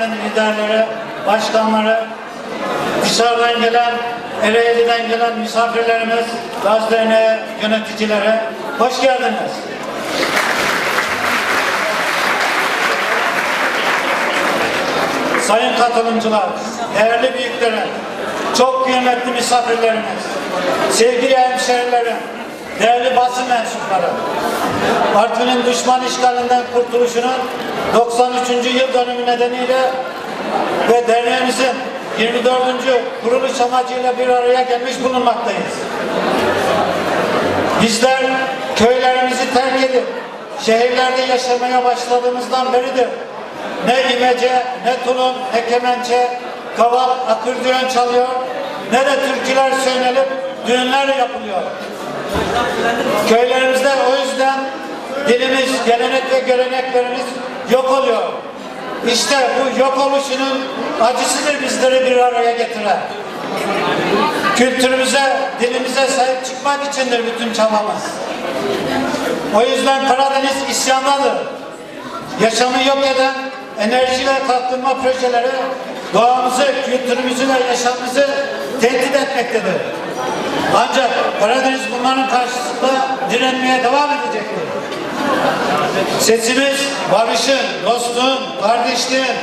örgütlerinin liderleri, başkanları, dışarıdan gelen, Ereğli'den gelen misafirlerimiz, Gaz Derneği yöneticileri, hoş geldiniz. Sayın katılımcılar, değerli büyüklerim, çok kıymetli misafirlerimiz, sevgili hemşehrilerim, değerli basın mensupları, partinin düşman işgalinden kurtuluşunun 93. yıl dönümü nedeniyle ve derneğimizin 24. kuruluş amacıyla bir araya gelmiş bulunmaktayız. Bizler köylerimizi terk edip şehirlerde yaşamaya başladığımızdan beridir ne imece, ne tulum, ne kemençe, kaval, akırdiyon çalıyor, ne de türküler söylenip düğünler yapılıyor. Köylerimizde o yüzden dilimiz, gelenek ve göreneklerimiz yok oluyor. İşte bu yok oluşunun acısıdır bizleri bir araya getiren. Kültürümüze, dilimize sahip çıkmak içindir bütün çabamız. O yüzden Karadeniz isyandadır. Yaşamı yok eden enerji ve kalkınma projeleri doğamızı, kültürümüzü ve yaşamımızı tehdit etmektedir. Ancak Karadeniz bunların karşısında direnmeye devam edecektir. Sesimiz barışın, dostluğun, kardeşliğin,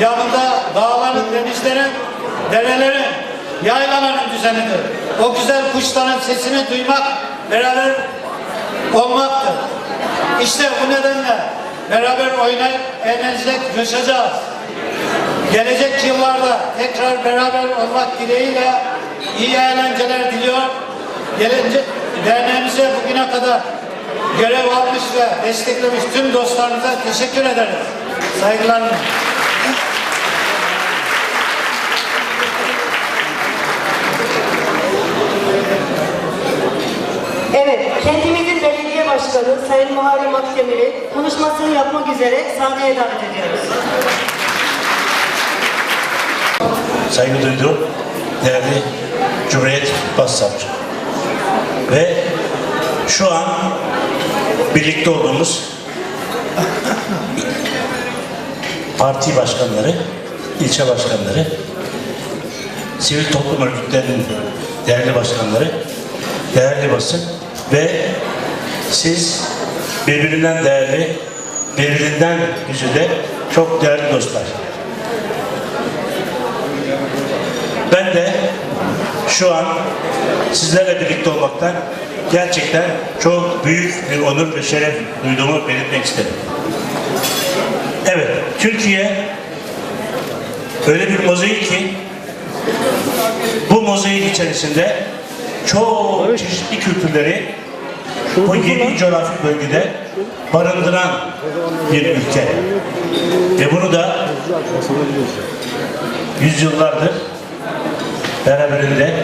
yanında dağların, denizlerin, derelerin, yaylaların düzenidir. O güzel kuşların sesini duymak, beraber olmaktır. İşte bu nedenle beraber oynayıp eğlenecek, coşacağız. Gelecek yıllarda tekrar beraber olmak dileğiyle iyi eğlenceler diliyor. Gelecek derneğimize bugüne kadar görev almış ve desteklemiş tüm dostlarımıza teşekkür ederiz. Saygılarımla. Evet, kentimizin belediye başkanı Sayın Muharrem Akdemir'i konuşmasını yapmak üzere sahneye davet ediyoruz. saygı duyduğum değerli Cumhuriyet Başsavcı. Ve şu an birlikte olduğumuz parti başkanları, ilçe başkanları, sivil toplum örgütlerinin değerli başkanları, değerli basın ve siz birbirinden değerli, birbirinden yüzüde çok değerli dostlar. Ben de şu an sizlerle birlikte olmaktan gerçekten çok büyük bir onur ve şeref duyduğumu belirtmek isterim. Evet, Türkiye öyle bir mozaik ki bu mozaik içerisinde çok çeşitli kültürleri bu yedi coğrafi bölgede barındıran bir ülke. Ve bunu da yüzyıllardır beraberinde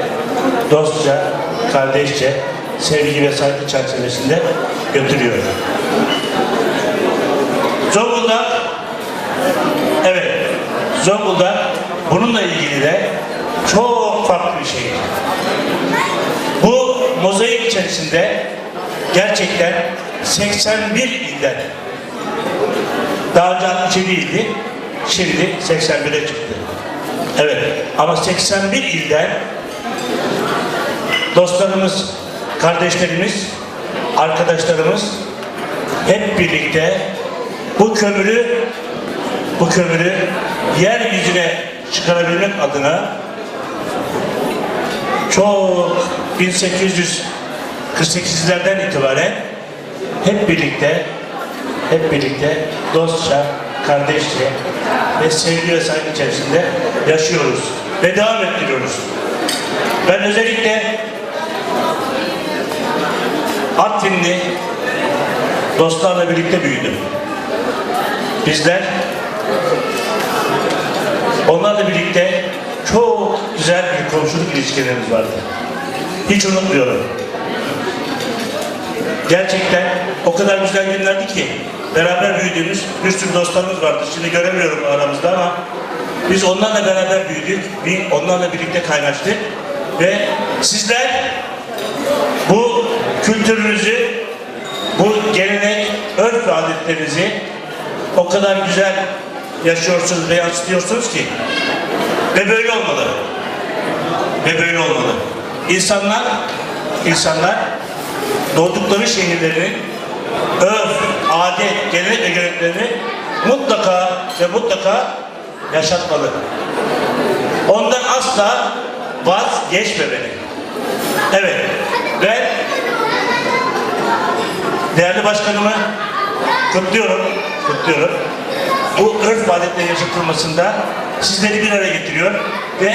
dostça, kardeşçe, sevgi ve saygı çerçevesinde götürüyor. Zonguldak, evet, Zonguldak bununla ilgili de çok farklı bir şey. Bu mozaik içerisinde gerçekten 81 ilden daha önce 67 ildi, şimdi 81'e çıktı. Evet ama 81 ilden dostlarımız, kardeşlerimiz, arkadaşlarımız hep birlikte bu kömürü bu kömürü yeryüzüne çıkarabilmek adına çok 1848'lerden itibaren hep birlikte hep birlikte dostça, kardeşçe ve sevgi ve saygı içerisinde yaşıyoruz ve devam ettiriyoruz. Ben özellikle Artvinli dostlarla birlikte büyüdüm. Bizler onlarla birlikte çok güzel bir komşuluk ilişkilerimiz vardı. Hiç unutmuyorum. Gerçekten o kadar güzel günlerdi ki beraber büyüdüğümüz bir sürü dostlarımız vardı. Şimdi göremiyorum aramızda ama biz onlarla beraber büyüdük. Bir onlarla birlikte kaynaştık. Ve sizler bu kültürünüzü, bu gelenek, örf ve adetlerinizi o kadar güzel yaşıyorsunuz ve yansıtıyorsunuz ki ve böyle olmalı. Ve böyle olmalı. İnsanlar, insanlar doğdukları şehirlerin örf, adet, gelenek ve mutlaka ve mutlaka yaşatmalı. Ondan asla vazgeçmemeli. Evet, ben değerli başkanımı kutluyorum, kutluyorum. Bu örf ve adetlerin yaşatılmasında sizleri bir araya getiriyor ve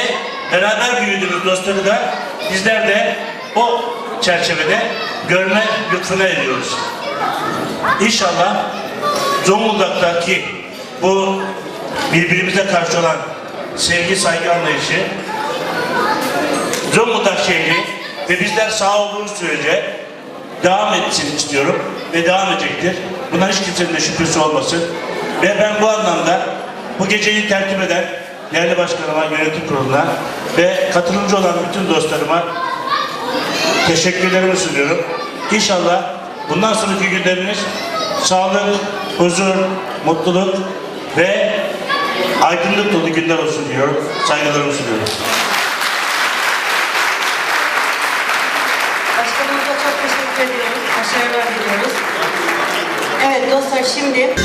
beraber büyüdüğümüz dostları da bizler de o çerçevede görme lütfuna ediyoruz. İnşallah Zonguldak'taki bu birbirimize karşı olan sevgi saygı anlayışı Zonguldak şehri ve bizler sağ olduğumuz sürece devam etsin istiyorum ve devam edecektir. Buna hiç kimsenin de şüphesi olmasın. Ve ben bu anlamda bu geceyi tertip eden değerli başkanıma, yönetim kuruluna ve katılımcı olan bütün dostlarıma teşekkürlerimi sunuyorum. İnşallah bundan sonraki günlerimiz sağlık, huzur, mutluluk ve aydınlık dolu günler olsun diyorum. Saygılarımı sunuyorum. Başkanımıza çok teşekkür ediyoruz. Başarılar diliyoruz. Evet dostlar şimdi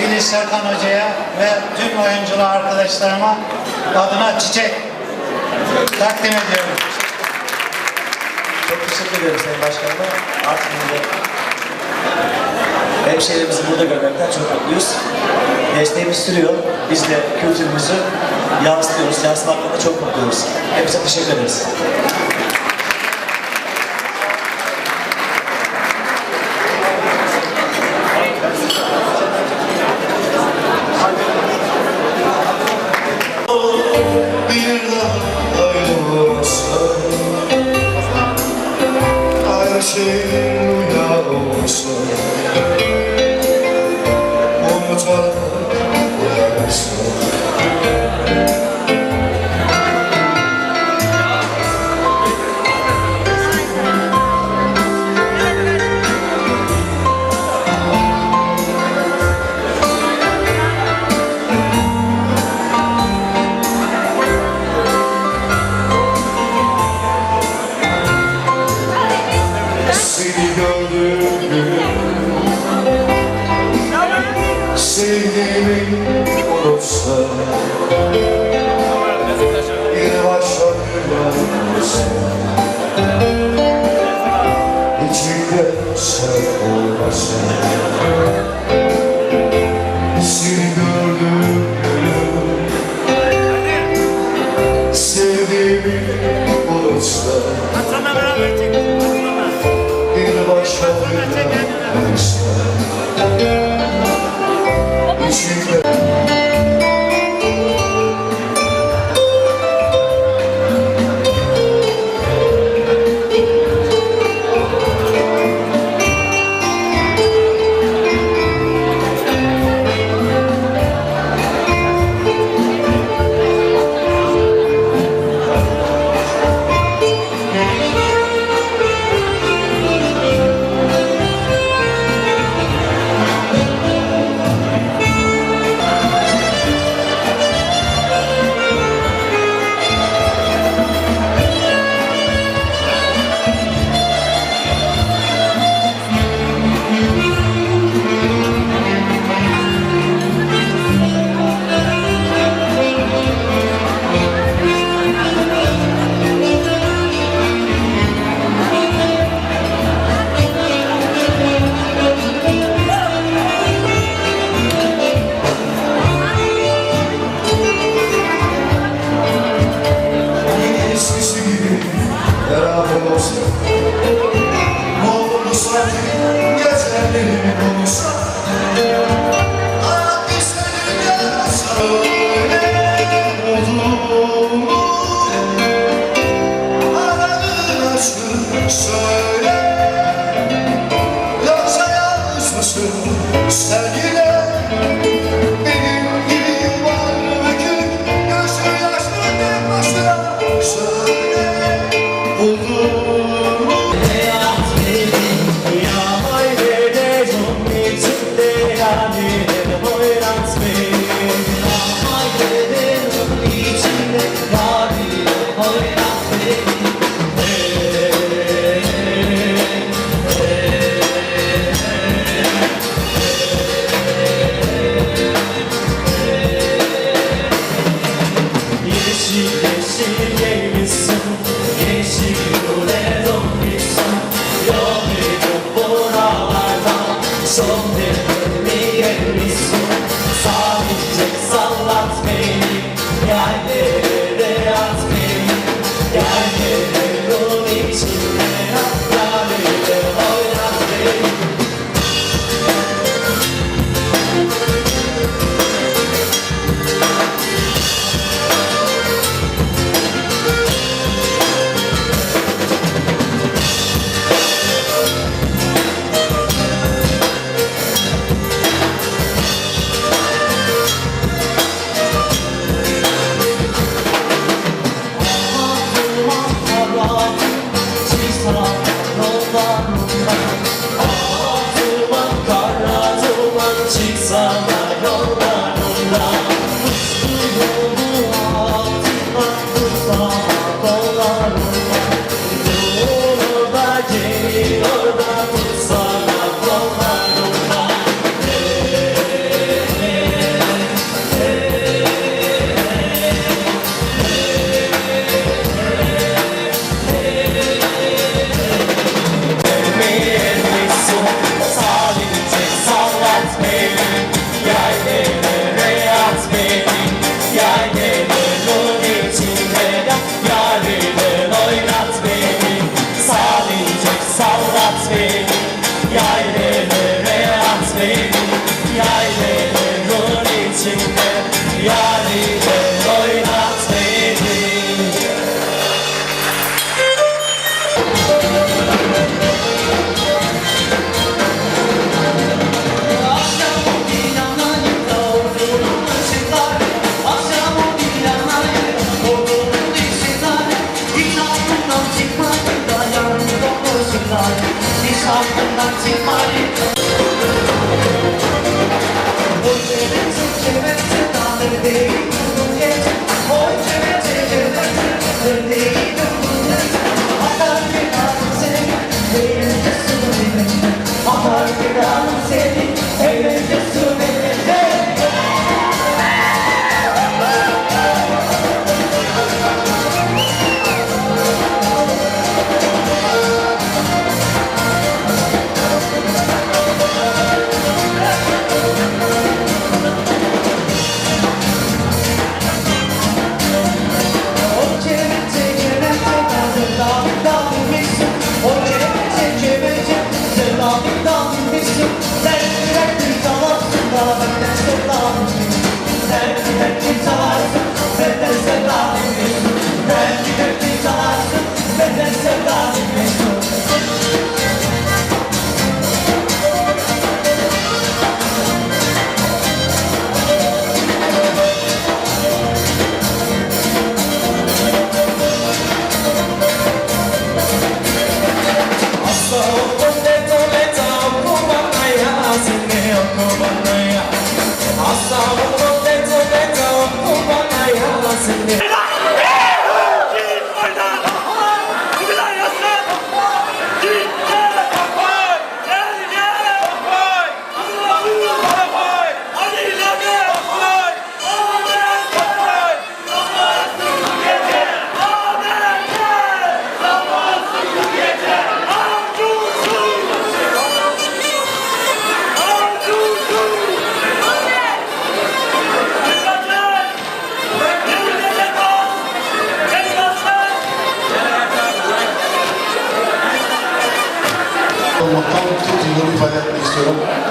sevgili Serkan Hoca'ya ve tüm oyuncular arkadaşlarıma adına çiçek takdim ediyorum. Çok teşekkür ederim Sayın Başkanıma. Artvin'de hemşehrilerimizi burada görmekten çok mutluyuz. Desteğimiz sürüyor. Biz de kültürümüzü yansıtıyoruz. Yansıtmakla da çok mutluyuz. Hepinize teşekkür ederiz. balança İçimde sen olmasın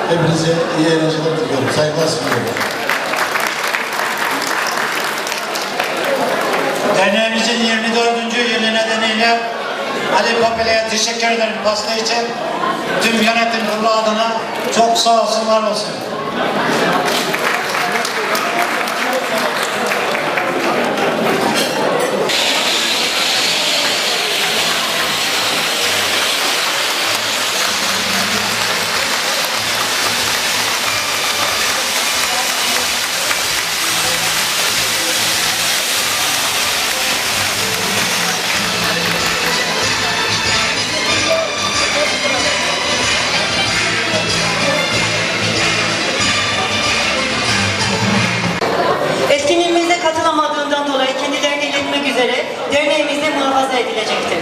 Hepinize iyi eğlenceler diliyorum. Saygılar sunuyorum. Derneğimizin 24. yılı nedeniyle Ali Papele'ye teşekkür ederim pasta için. Tüm yönetim kurulu adına çok sağ olsun, var olsun. İletmek üzere derneğimizde muhafaza edilecektir.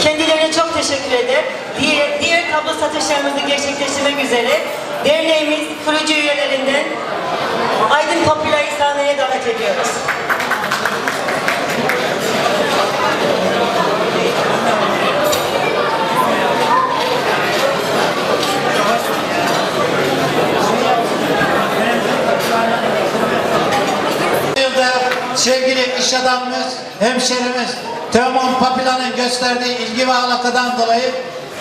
Kendilerine çok teşekkür eder. Diğer, diğer tablo satışlarımızı gerçekleştirmek üzere derneğimiz kurucu üyelerinden Aydın Popüler'i sahneye davet ediyoruz. Bu yılda sevgili iş adamımız, hemşerimiz Teoman Papilan'ın gösterdiği ilgi ve alakadan dolayı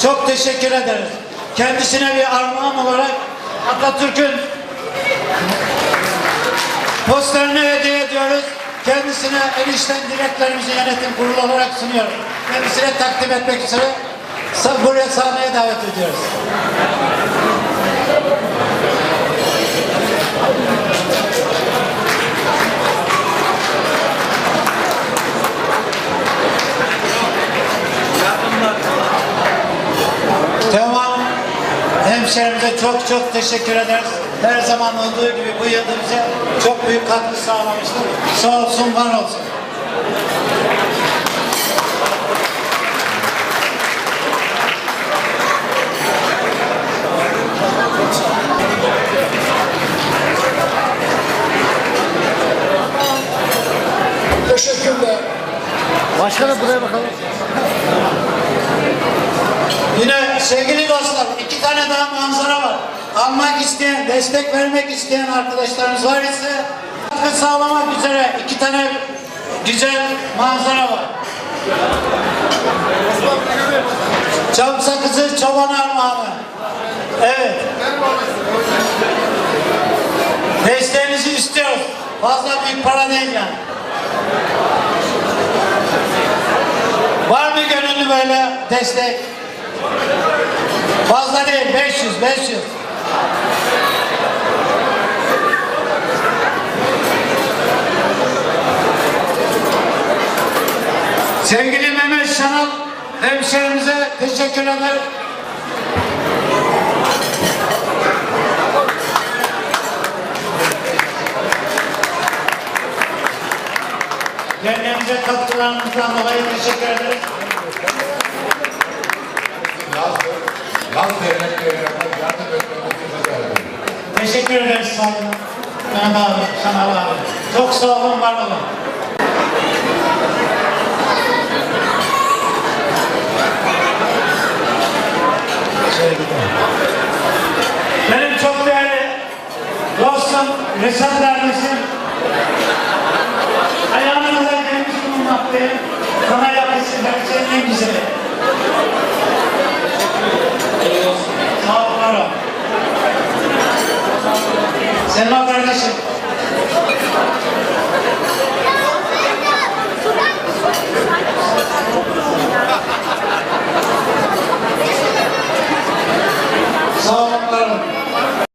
çok teşekkür ederiz. Kendisine bir armağan olarak Atatürk'ün posterini hediye ediyoruz. Kendisine en içten dileklerimizi yönetim kurulu olarak sunuyoruz. Kendisine takdim etmek üzere buraya sahneye davet ediyoruz. Teoman hemşerimize çok çok teşekkür ederiz. Her zaman olduğu gibi bu yılda bize çok büyük katkı sağlamıştır. Sağ olsun, var olsun. Teşekkürler. Başkanım buraya bakalım. Dostlar iki tane daha manzara var. Almak isteyen, destek vermek isteyen arkadaşlarımız var ise katkı sağlamak üzere iki tane güzel manzara var. Çam sakızı çoban armağanı. Evet. Desteğinizi istiyoruz. Fazla büyük para değil yani. Var mı gönüllü böyle destek? Fazla değil, 500, 500. Sevgili Mehmet Şanal hemşehrimize teşekkür ederim. Derneğimize katkılarınızdan dolayı teşekkür Teşekkür ederiz Sayın Mehmet abi, Şanal abi. Çok sağ olun, var olun. Benim çok değerli dostum kardeşim. Ayağına kadar gelmiş bulunmaktayım. sonra. Selma kardeşim. Sağ olun.